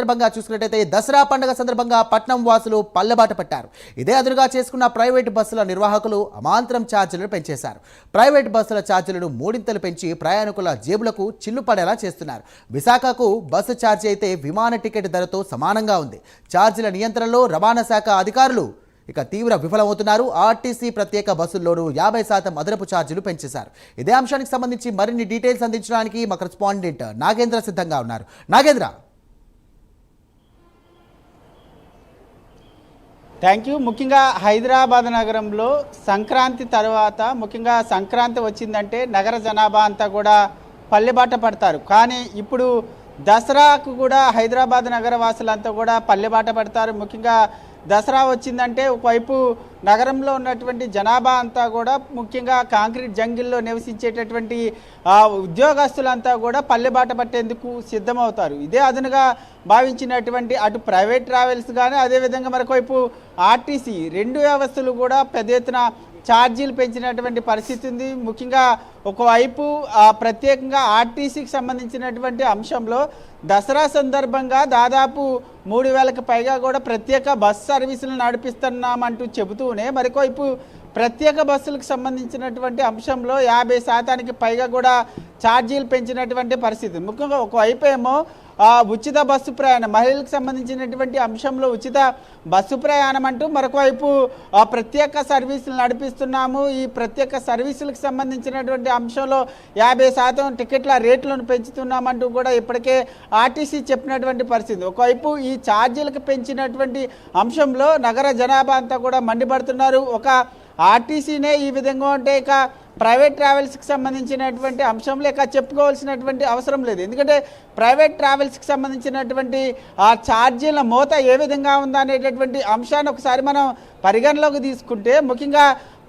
సందర్భంగా చూసుకున్నట్టయితే దసరా పండుగ సందర్భంగా పట్నం వాసులు పల్లెబాట పట్టారు. ఇదే అదురుగా చేసుకున్న ప్రైవేటు బస్సుల నిర్వాహకులు అమాంతరం ఛార్జీలను పెంచేశారు. ప్రైవేట్ బస్సుల ఛార్జీలను మూడింతలు పెంచి ప్రయాణికుల జేబులకు చిల్లు పడేలా చేస్తున్నారు. విశాఖకు బస్సు ఛార్జీ అయితే విమాన టికెట్ ధరతో సమానంగా ఉంది. ఛార్జీల నియంత్రణలో రవాణా శాఖ అధికారులు ఇక తీవ్ర విఫలమవుతున్నారు. ఆర్టీసీ ప్రత్యేక బస్సుల్లోనూ యాభై శాతం అదనపు ఛార్జీలు పెంచేశారు. ఇదే అంశానికి సంబంధించి మరిన్ని డీటెయిల్స్ అందించడానికి మా కరెస్పాండెంట్ నాగేంద్ర సిద్ధంగా ఉన్నారు. నాగేంద్ర! థ్యాంక్ యూ ముఖ్యంగా హైదరాబాద్ నగరంలో సంక్రాంతి తర్వాత ముఖ్యంగా సంక్రాంతి వచ్చిందంటే నగర జనాభా అంతా కూడా పల్లెబాట పడతారు. కానీ ఇప్పుడు దసరాకు కూడా హైదరాబాద్ నగర వాసులంతా కూడా పల్లెబాట పడతారు. ముఖ్యంగా దసరా వచ్చిందంటే ఒకవైపు నగరంలో ఉన్నటువంటి జనాభా అంతా కూడా ముఖ్యంగా కాంక్రీట్ జంగిల్లో నివసించేటటువంటి ఉద్యోగస్తులంతా కూడా పల్లెబాట పట్టేందుకు సిద్ధమవుతారు. ఇదే అదనుగా భావించినటువంటి అటు ప్రైవేట్ ట్రావెల్స్ కానీ అదేవిధంగా మరొకవైపు ఆర్టీసీ రెండు వ్యవస్థలు కూడా పెద్ద ఎత్తున ఛార్జీలు పెంచినటువంటి పరిస్థితి ఉంది. ముఖ్యంగా ఒకవైపు ఆ, ప్రత్యేకంగా ఆర్టీసీకి సంబంధించినటువంటి అంశంలో దసరా సందర్భంగా దాదాపు మూడు వేలకు పైగా కూడా ప్రత్యేక బస్ సర్వీసులు నడిపిస్తున్నామంటూ చెబుతూనే మరికోవైపు ప్రత్యేక బస్సులకు సంబంధించినటువంటి అంశంలో యాభై శాతానికి పైగా కూడా ఛార్జీలు పెంచినటువంటి పరిస్థితి. ముఖ్యంగా ఒకవైపు ఏమో ఉచిత బస్సు ప్రయాణం. మహిళలకు సంబంధించినటువంటి అంశంలో ఉచిత బస్సు ప్రయాణం అంటూ మరొకవైపు ఆ, ప్రత్యేక సర్వీసులు నడిపిస్తున్నాము. ఈ ప్రత్యేక సర్వీసులకు సంబంధించినటువంటి అంశంలో యాభై శాతం టికెట్ల రేట్లను పెంచుతున్నామంటూ కూడా ఇప్పటికే ఆర్టీసీ చెప్పినటువంటి పరిస్థితి. ఒకవైపు ఈ ఛార్జీలకు పెంచినటువంటి అంశంలో నగర జనాభా అంతా కూడా మండిపడుతున్నారు. ఒక ఆర్టీసీనే ఈ విధంగా ఉంటే ఇక ప్రైవేట్ ట్రావెల్స్కి సంబంధించినటువంటి అంశంలో ఇక చెప్పుకోవాల్సినటువంటి అవసరం లేదు. ఎందుకంటే ప్రైవేట్ ట్రావెల్స్కి సంబంధించినటువంటి ఆ ఛార్జీల మోత ఏ విధంగా ఉందా అనేటటువంటి అంశాన్ని ఒకసారి మనం పరిగణలోకి తీసుకుంటే ముఖ్యంగా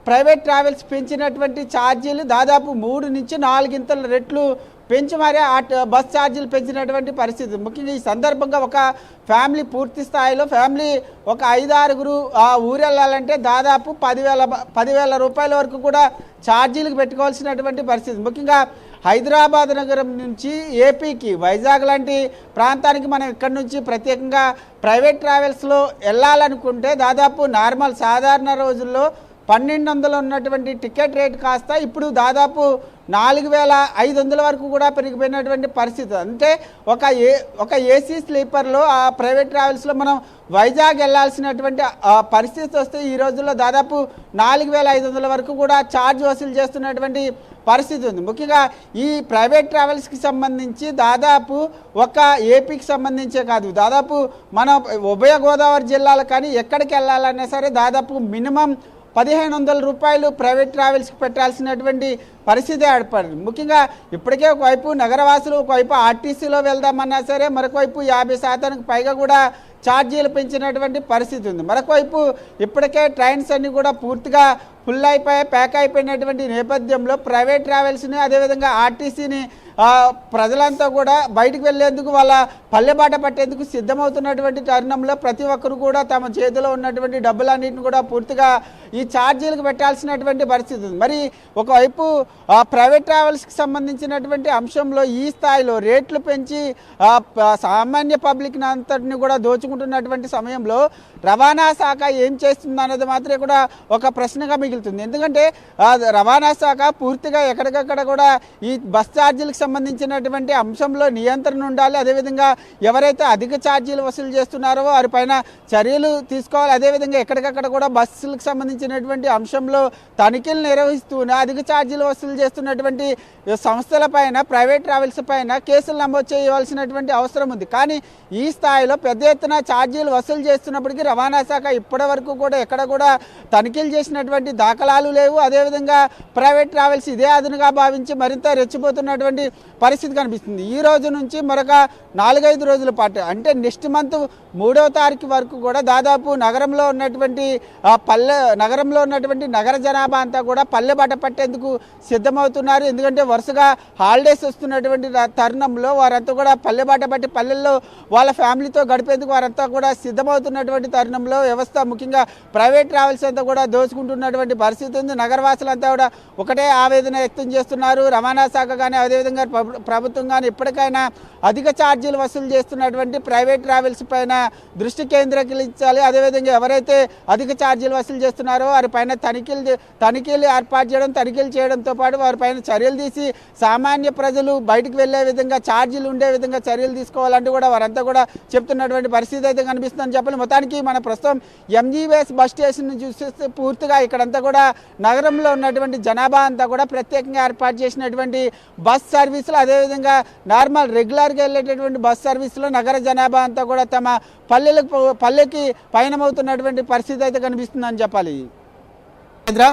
ప్రైవేట్ ట్రావెల్స్ పెంచినటువంటి ఛార్జీలు దాదాపు మూడు నుంచి నాలుగింతల రెట్లు పెంచి మరీ ఆ బస్ ఛార్జీలు పెంచినటువంటి పరిస్థితి. ముఖ్యంగా ఈ సందర్భంగా ఒక ఫ్యామిలీ పూర్తి స్థాయిలో ఫ్యామిలీ ఒక ఐదు ఆరుగురు ఆ ఊరు వెళ్ళాలంటే దాదాపు పదివేల పదివేల రూపాయల వరకు కూడా ఛార్జీలకు పెట్టుకోవాల్సినటువంటి పరిస్థితి. ముఖ్యంగా హైదరాబాద్ నగరం నుంచి ఏపీకి వైజాగ్ లాంటి ప్రాంతానికి మనం ఇక్కడ నుంచి ప్రత్యేకంగా ప్రైవేట్ ట్రావెల్స్లో వెళ్ళాలనుకుంటే దాదాపు నార్మల్ సాధారణ రోజుల్లో పన్నెండు వందలు ఉన్నటువంటి టికెట్ రేట్ కాస్త ఇప్పుడు దాదాపు నాలుగు వేల ఐదు వందల వరకు కూడా పెరిగిపోయినటువంటి పరిస్థితి. అంటే ఒక ఏ ఒక ఏసీ స్లీపర్లో ఆ ప్రైవేట్ ట్రావెల్స్లో మనం వైజాగ్ వెళ్ళాల్సినటువంటి పరిస్థితి వస్తే ఈ రోజుల్లో దాదాపు నాలుగు వేల ఐదు వందల వరకు కూడా ఛార్జ్ వసూలు చేస్తున్నటువంటి పరిస్థితి ఉంది. ముఖ్యంగా ఈ ప్రైవేట్ ట్రావెల్స్కి సంబంధించి దాదాపు ఒక ఏపీకి సంబంధించే కాదు దాదాపు మన ఉభయ గోదావరి జిల్లాలు కానీ ఎక్కడికి వెళ్ళాలన్నా సరే దాదాపు మినిమం పదిహేను వందల రూపాయలు ప్రైవేట్ ట్రావెల్స్కి పెట్టాల్సినటువంటి పరిస్థితి ఏర్పడింది. ముఖ్యంగా ఇప్పటికే ఒకవైపు నగరవాసులు ఒకవైపు ఆర్టీసీలో వెళ్దామన్నా సరే మరొకవైపు యాభై శాతానికి పైగా కూడా ఛార్జీలు పెంచినటువంటి పరిస్థితి ఉంది. మరొకవైపు ఇప్పటికే ట్రైన్స్ అన్నీ కూడా పూర్తిగా ఫుల్ అయిపోయి ప్యాక్ అయిపోయినటువంటి నేపథ్యంలో ప్రైవేట్ ట్రావెల్స్ని అదేవిధంగా ఆర్టీసీని ప్రజలంతా కూడా బయటకు వెళ్ళేందుకు వాళ్ళ పల్లెబాట పట్టేందుకు సిద్ధమవుతున్నటువంటి తరుణంలో ప్రతి ఒక్కరు కూడా తమ చేతిలో ఉన్నటువంటి డబ్బులన్నింటిని కూడా పూర్తిగా ఈ ఛార్జీలకు పెట్టాల్సినటువంటి పరిస్థితి ఉంది. మరి ఒకవైపు ఆ, ప్రైవేట్ ట్రావెల్స్కి సంబంధించినటువంటి అంశంలో ఈ స్థాయిలో రేట్లు పెంచి ఆ, సామాన్య పబ్లిక్ అంతటిని కూడా దోచుకుంటున్నటువంటి సమయంలో రవాణా శాఖ ఏం చేస్తుంది అన్నది మాత్రమే కూడా ఒక ప్రశ్నగా మిగులుతుంది. ఎందుకంటే రవాణా శాఖ పూర్తిగా ఎక్కడికక్కడ కూడా ఈ బస్ ఛార్జీలకు సంబంధించినటువంటి అంశంలో నియంత్రణ ఉండాలి. అదేవిధంగా ఎవరైతే అధిక ఛార్జీలు వసూలు చేస్తున్నారో వారిపైన చర్యలు తీసుకోవాలి. అదేవిధంగా ఎక్కడికక్కడ కూడా బస్సులకు సంబంధించినటువంటి అంశంలో తనిఖీలు నిర్వహిస్తూనే అధిక ఛార్జీలు వసూలు చేస్తున్నటువంటి సంస్థల పైన ప్రైవేట్ ట్రావెల్స్ పైన కేసులు నమోదు చేయవలసినటువంటి అవసరం ఉంది. కానీ ఈ స్థాయిలో పెద్ద ఎత్తున ఛార్జీలు వసూలు చేస్తున్నప్పటికీ రవాణా శాఖ ఇప్పటి వరకు కూడా ఎక్కడ కూడా తనిఖీలు చేసినటువంటి దాఖలాలు లేవు. అదేవిధంగా ప్రైవేట్ ట్రావెల్స్ ఇదే అదునుగా భావించి మరింత రెచ్చిపోతున్నటువంటి పరిస్థితి కనిపిస్తుంది. ఈ రోజు నుంచి మరొక నాలుగైదు రోజుల పాటు అంటే నెక్స్ట్ మంత్ మూడవ తారీఖు వరకు కూడా దాదాపు నగరంలో ఉన్నటువంటి పల్లె నగరంలో ఉన్నటువంటి నగర జనాభా అంతా కూడా పల్లె బట పట్టేందుకు సిద్ధమవుతున్నారు. ఎందుకంటే వరుసగా హాలిడేస్ వస్తున్నటువంటి తరుణంలో వారంతా కూడా పల్లె బాట పట్టి పల్లెల్లో వాళ్ళ ఫ్యామిలీతో గడిపేందుకు వారంతా కూడా సిద్ధమవుతున్నటువంటి తరుణంలో వ్యవస్థ ముఖ్యంగా ప్రైవేట్ ట్రావెల్స్ అంతా కూడా దోచుకుంటున్నటువంటి పరిస్థితి ఉంది. నగరవాసులంతా కూడా ఒకటే ఆవేదన వ్యక్తం చేస్తున్నారు. రవాణా శాఖ కానీ అదేవిధంగా ప్రభు- ప్రభుత్వం కానీ ఇప్పటికైనా అధిక ఛార్జీలు వసూలు చేస్తున్నటువంటి ప్రైవేట్ ట్రావెల్స్ పైన దృష్టి కేంద్రీకరించాలి. అదేవిధంగా ఎవరైతే అధిక ఛార్జీలు వసూలు చేస్తున్నారో వారిపైన తనిఖీలు తనిఖీలు ఏర్పాటు చేయడం తనిఖీలు చేయడంతో పాటు వారిపైన చర్యలు తీసి సామాన్య ప్రజలు బయటకు వెళ్ళే విధంగా ఛార్జీలు ఉండే విధంగా చర్యలు తీసుకోవాలంటూ కూడా వారంతా కూడా చెప్తున్నటువంటి పరిస్థితి అయితే కనిపిస్తుందని చెప్పాలి. మొత్తానికి మన ప్రస్తుతం ఎంజీబీఎస్ బస్ స్టేషన్ నుంచి చూస్తే పూర్తిగా ఇక్కడంతా కూడా నగరంలో ఉన్నటువంటి జనాభా అంతా కూడా ప్రత్యేకంగా ఏర్పాటు చేసినటువంటి బస్ సర్వీసులు అదేవిధంగా నార్మల్ రెగ్యులర్గా వెళ్ళేటటువంటి బస్ సర్వీసులో నగర జనాభా అంతా కూడా తమ పల్లెలకు పల్లెకి పయనమవుతున్నటువంటి పరిస్థితి అయితే కనిపిస్తుందని చెప్పాలి. మహేంద్ర